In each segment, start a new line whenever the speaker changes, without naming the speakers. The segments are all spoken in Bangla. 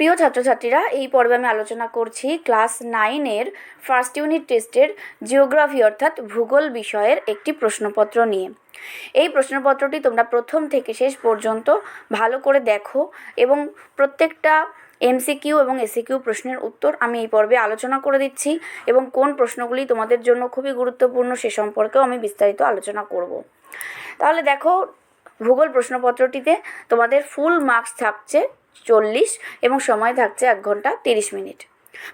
প্রিয় ছাত্রছাত্রীরা, এই পর্বে আমি আলোচনা করছি ক্লাস নাইনের ফার্স্ট ইউনিট টেস্টের জিওগ্রাফি অর্থাৎ ভূগোল বিষয়ের একটি প্রশ্নপত্র নিয়ে। এই প্রশ্নপত্রটি তোমরা প্রথম থেকে শেষ পর্যন্ত ভালো করে দেখো এবং প্রত্যেকটা এমসিকিউ এবং এসিকিউ প্রশ্নের উত্তর আমি এই পর্বে আলোচনা করে দিচ্ছি এবং কোন প্রশ্নগুলি তোমাদের জন্য খুবই গুরুত্বপূর্ণ সে সম্পর্কেও আমি বিস্তারিত আলোচনা করব। তাহলে দেখো, ভূগোল প্রশ্নপত্রটিতে তোমাদের ফুল মার্কস থাকছে চল্লিশ এবং সময় থাকছে এক ঘণ্টা তিরিশ মিনিট।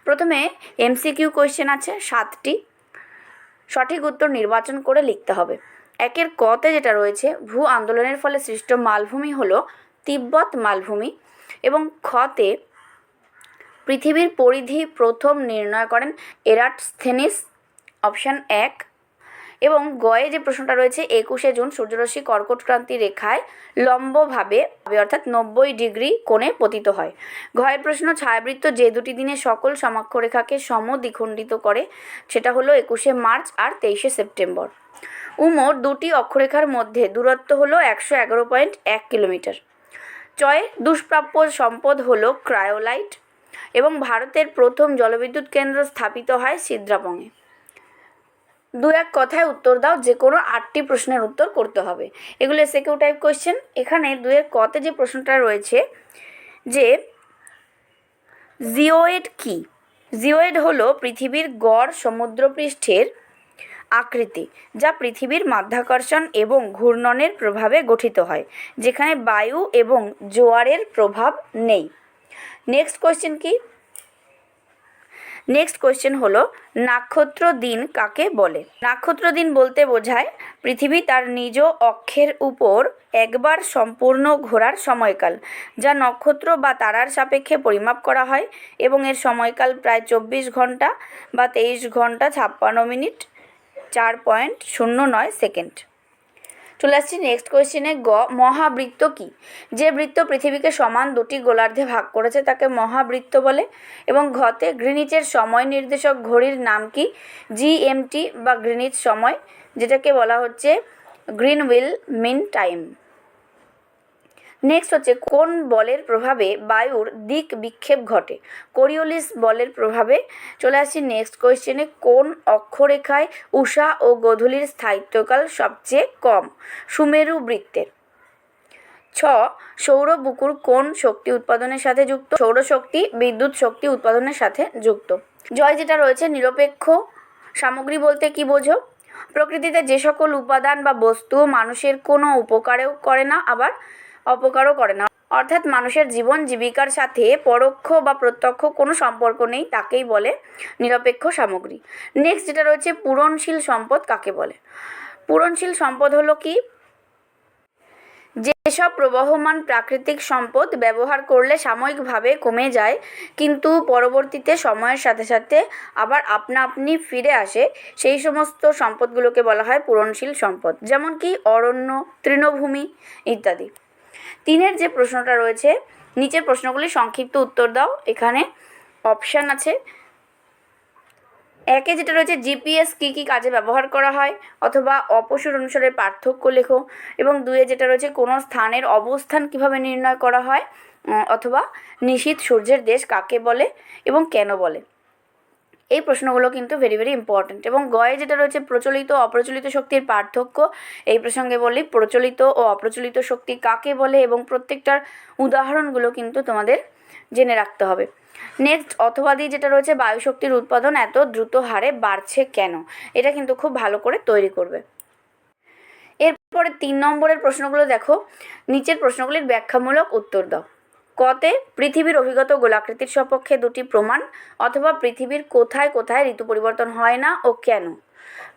প্রথমে এমসিকিউ কোয়েশ্চেন আছে, সাতটি। সঠিক উত্তর নির্বাচন করে লিখতে হবে। একের কতে যেটা রয়েছে, ভূ আন্দোলনের ফলে সৃষ্ট মালভূমি হল তিব্বত মালভূমি এবং খতে পৃথিবীর পরিধি প্রথম নির্ণয় করেন এরাটস্থেনিস অপশান এক। এবং গয়ে যে প্রশ্নটা রয়েছে, একুশে জুন সূর্যরশ্মি কর্কটক্রান্তি রেখায় লম্বভাবে, অর্থাৎ নব্বই ডিগ্রি কোণে পতিত হয়। ঘয়ের প্রশ্ন, ছায়াবৃত্ত যে দুটি দিনে সকল সমাক্ষরেখাকে সমদ্বিখণ্ডিত করে, সেটা হলো একুশে মার্চ আর তেইশে সেপ্টেম্বর। উমর, দুটি অক্ষরেখার মধ্যে, দূরত্ব হলো একশো এগারো পয়েন্ট এক কিলোমিটার। চয়ে দুষ্প্রাপ্য সম্পদ হলো ক্রায়োলাইট এবং ভারতের প্রথম জলবিদ্যুৎ কেন্দ্র স্থাপিত হয় সিদ্রাপঙে দু এক কথায় উত্তর দাও, যে কোনো আটটি প্রশ্নের উত্তর করতে হবে। এগুলো এসএকিউ টাইপ কোয়েশ্চেন এখানে দু এক কতে যে প্রশ্নটা রয়েছে, যে জিওয়েড কি? জিওয়েড হলো পৃথিবীর গড় সমুদ্রপৃষ্ঠের আকৃতি, যা পৃথিবীর মাধ্যাকর্ষণ এবং ঘূর্ণনের প্রভাবে গঠিত হয়, যেখানে বায়ু এবং জোয়ারের প্রভাব নেই। নেক্সট কোয়েশ্চেন কি? নেক্সট কোয়েশ্চেন হলো, নাক্ষত্র দিন কাকে বলে? নাক্ষত্র দিন বলতে বোঝায়, পৃথিবী তার নিজ অক্ষের উপর একবার সম্পূর্ণ ঘোরার সময়কাল, যা নক্ষত্র বা তারার সাপেক্ষে পরিমাপ করা হয় এবং এর সময়কাল প্রায় চব্বিশ ঘণ্টা বা তেইশ ঘণ্টা ছাপ্পান্ন মিনিট, চার পয়েন্ট শূন্য নয় সেকেন্ড। চলে আসছি নেক্সট কোয়েশ্চেনে গ, মহাবৃত্ত কি? যে বৃত্ত পৃথিবীকে সমান দুটি গোলার্ধে ভাগ করেছে তাকে মহাবৃত্ত বলে এবং ঘতে গ্রিনিচের সময় নির্দেশক ঘড়ির নাম কি? জিএমটি বা গ্রিনিচ সময়, যেটাকে বলা হচ্ছে Greenwich mean time. Next হচ্ছে কোন বলের প্রভাবে বায়ুর দিক বিক্ষেপ ঘটে? কোরিওলিস বলের প্রভাবে। চলে আসছি নেক্সট কোয়েশ্চেনে কোন অক্ষরেখায় উষা ও গোধূলির স্থায়িত্বকাল সবচেয়ে কম? সুমেরু বৃত্তের। ছ, সৌর বুকুর কোন শক্তি উৎপাদনের সাথে যুক্ত? সৌরশক্তি বিদ্যুৎ শক্তি উৎপাদনের সাথে যুক্ত। জয় যেটা রয়েছে, নিরপেক্ষ। সামগ্রী বলতে কি বোঝো? প্রকৃতিতে যে সকল উপাদান বা বস্তু মানুষের কোনো উপকারেও করে না, আবার অপকারও করে না। অর্থাৎ মানুষের জীবন জীবিকার সাথে পরোক্ষ বা প্রত্যক্ষ কোনো সম্পর্ক নেই তাকেই বলে নিরপেক্ষ সামগ্রী। নেক্সট যেটা রয়েছে, পূরণশীল সম্পদ কাকে বলে? পূরণশীল সম্পদ হলো কি? যেসব প্রবহমান প্রাকৃতিক সম্পদ ব্যবহার করলে সাময়িকভাবে কমে যায়, কিন্তু পরবর্তীতে সময়ের সাথে সাথে আবার আপনা আপনি ফিরে আসে, সেই সমস্ত সম্পদগুলোকে বলা হয় পূরণশীল সম্পদ। যেমন কি, অরণ্য, তৃণভূমি ইত্যাদি। তিনের যে প্রশ্নটা রয়েছে, নিচের প্রশ্নগুলি সংক্ষিপ্ত উত্তর দাও। এখানে অপশান আছে। একে যেটা রয়েছে জিপিএস কী কী কাজে ব্যবহার করা হয়, অথবা অপসর অনুসারে পার্থক্য লেখো। এবং দুয়ে যেটা রয়েছে, কোনো স্থানের অবস্থান কীভাবে নির্ণয় করা হয় অথবা নিশীত সূর্যের দেশ কাকে বলে এবং কেন বলে। এই প্রশ্নগুলো কিন্তু ভেরি ভেরি ইম্পর্ট্যান্ট এবং গয়ে যেটা রয়েছে, প্রচলিত অপ্রচলিত শক্তির পার্থক্য, এই প্রসঙ্গে বলি, প্রচলিত ও অপ্রচলিত শক্তি কাকে বলে এবং প্রত্যেকটার উদাহরণগুলো কিন্তু তোমাদের জেনে রাখতে হবে। নেক্সট অথবাদি যেটা রয়েছে, বায়ুশক্তির উৎপাদন এত দ্রুত হারে বাড়ছে কেন? এটা কিন্তু খুব ভালো করে তৈরি করবে। এরপরে তিন নম্বরের প্রশ্নগুলো দেখো, নিচের প্রশ্নগুলির ব্যাখ্যামূলক উত্তর দাও। কতে পৃথিবীর অভিগত গোলাকৃতির সপক্ষে দুটি প্রমাণ, অথবা পৃথিবীর কোথায় কোথায় ঋতু পরিবর্তন হয় না ও কেন?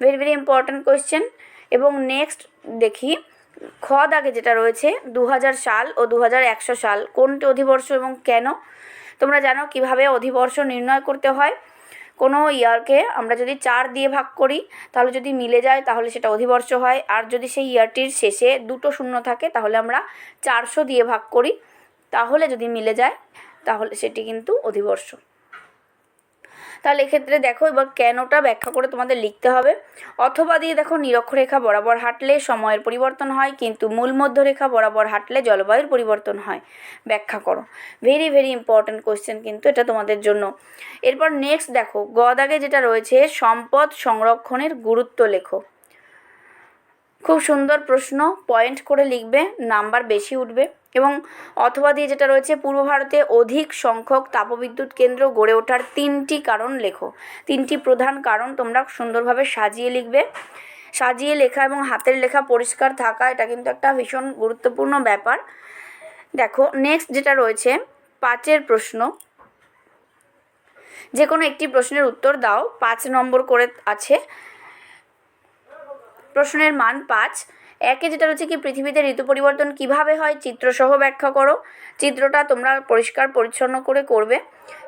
ভেরি ভেরি ইম্পর্ট্যান্ট কোয়েশ্চেন এবং নেক্সট দেখি, খ দাগে যেটা রয়েছে দু হাজার সাল ও দু হাজার একশো সাল, কোনটি অধিবর্ষ এবং কেন? তোমরা জানো কীভাবে অধিবর্ষ নির্ণয় করতে হয়? কোনো ইয়ারকে আমরা যদি চার দিয়ে ভাগ করি, তাহলে যদি মিলে যায়, তাহলে সেটা অধিবর্ষ হয়। আর যদি সেই ইয়ারটির শেষে দুটো শূন্য থাকে, তাহলে আমরা চারশো দিয়ে ভাগ করি। তাহলে যদি মিলে যায়, তাহলে সেটি কিন্তু অধিবর্ষ। তাহলে এক্ষেত্রে দেখো, এবার কেনটা ব্যাখ্যা করে তোমাদের লিখতে হবে। অথবা দিয়ে দেখো, নিরক্ষরেখা বরাবর হাঁটলে সময়ের পরিবর্তন হয়, কিন্তু মূল মধ্যরেখা বরাবর হাঁটলে জলবায়ুর পরিবর্তন হয়। ব্যাখ্যা করো। ভেরি ভেরি ইম্পর্ট্যান্ট কোয়েশ্চেন কিন্তু এটা তোমাদের জন্য। এরপর নেক্সট দেখো গদাগে যেটা রয়েছে, সম্পদ সংরক্ষণের গুরুত্ব লেখো। খুব সুন্দর প্রশ্ন পয়েন্ট করে লিখবে নাম্বার বেশি উঠবে। এবং অথবা দিয়ে যেটা রয়েছে, পূর্ব ভারতে অধিক সংখ্যক তাপবিদ্যুৎ কেন্দ্র গড়ে ওঠার তিনটি কারণ লেখো। তিনটি প্রধান কারণ তোমরা সুন্দরভাবে সাজিয়ে লিখবে। সাজিয়ে লেখা এবং হাতের লেখা পরিষ্কার থাকা, এটা কিন্তু একটা ভীষণ গুরুত্বপূর্ণ ব্যাপার। দেখো নেক্সট যেটা রয়েছে, পাঁচের প্রশ্ন। যে কোনো একটি প্রশ্নের উত্তর দাও, পাঁচ নম্বর করে আছে। প্রশ্নের মান পাঁচ। একে যেটা রয়েছে কি, পৃথিবীতে ঋতু পরিবর্তন কীভাবে হয় চিত্রসহ ব্যাখ্যা করো। চিত্রটা তোমরা পরিষ্কার পরিচ্ছন্ন করে করবে।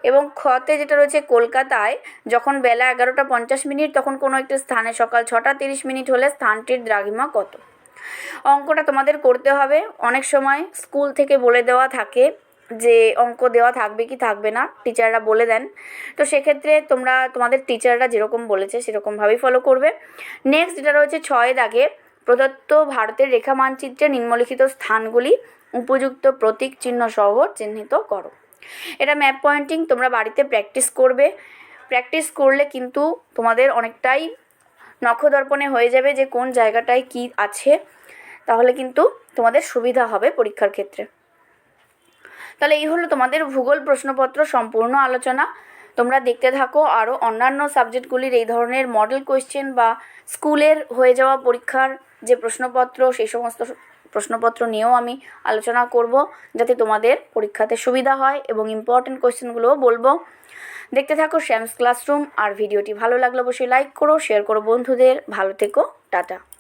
এবং খতে যেটা রয়েছে কলকাতায়, যখন বেলা এগারোটা পঞ্চাশ মিনিট, তখন কোনো একটি স্থানে সকাল ছটা তিরিশ মিনিট হলে স্থানটির দ্রাঘিমা কত? অঙ্কটা তোমাদের করতে হবে। অনেক সময় স্কুল থেকে বলে দেওয়া থাকে যে, অঙ্ক দেওয়া থাকবে কি থাকবে না, টিচাররা বলে দেন। তো সেক্ষেত্রে তোমরা, তোমাদের টিচাররা যেরকম বলেছে, সেরকমভাবেই ফলো করবে। নেক্সট যেটা রয়েছে ছয় দাগে প্রদত্ত ভারতের রেখা মানচিত্রে নিম্নলিখিত স্থানগুলি, উপযুক্ত প্রতীক চিহ্ন সহ চিহ্নিত করো। এটা ম্যাপ পয়েন্টিং তোমরা বাড়িতে প্র্যাকটিস করবে। প্র্যাকটিস করলে কিন্তু তোমাদের অনেকটাই নখদর্পণে হয়ে যাবে যে কোন জায়গাটায় কি আছে। তাহলে কিন্তু তোমাদের সুবিধা হবে পরীক্ষার ক্ষেত্রে। তাহলে এই হলো তোমাদের ভূগোল প্রশ্নপত্র সম্পূর্ণ আলোচনা। তোমরা দেখতে থাকো আরও অন্যান্য সাবজেক্টগুলির এই ধরনের মডেল কোয়েশ্চেন বা স্কুলের হয়ে যাওয়া পরীক্ষার যে প্রশ্নপত্র, সেই সমস্ত প্রশ্নপত্র নিয়েও আমি আলোচনা করব যাতে তোমাদের পরীক্ষাতে সুবিধা হয় এবং ইম্পর্টেন্ট কোয়েশ্চেনগুলোও বলব। দেখতে থাকো শ্যামস ক্লাসরুম আর ভিডিওটি ভালো লাগলে অবশ্যই লাইক করো শেয়ার করো বন্ধুদের। ভালো থেকো, টাটা।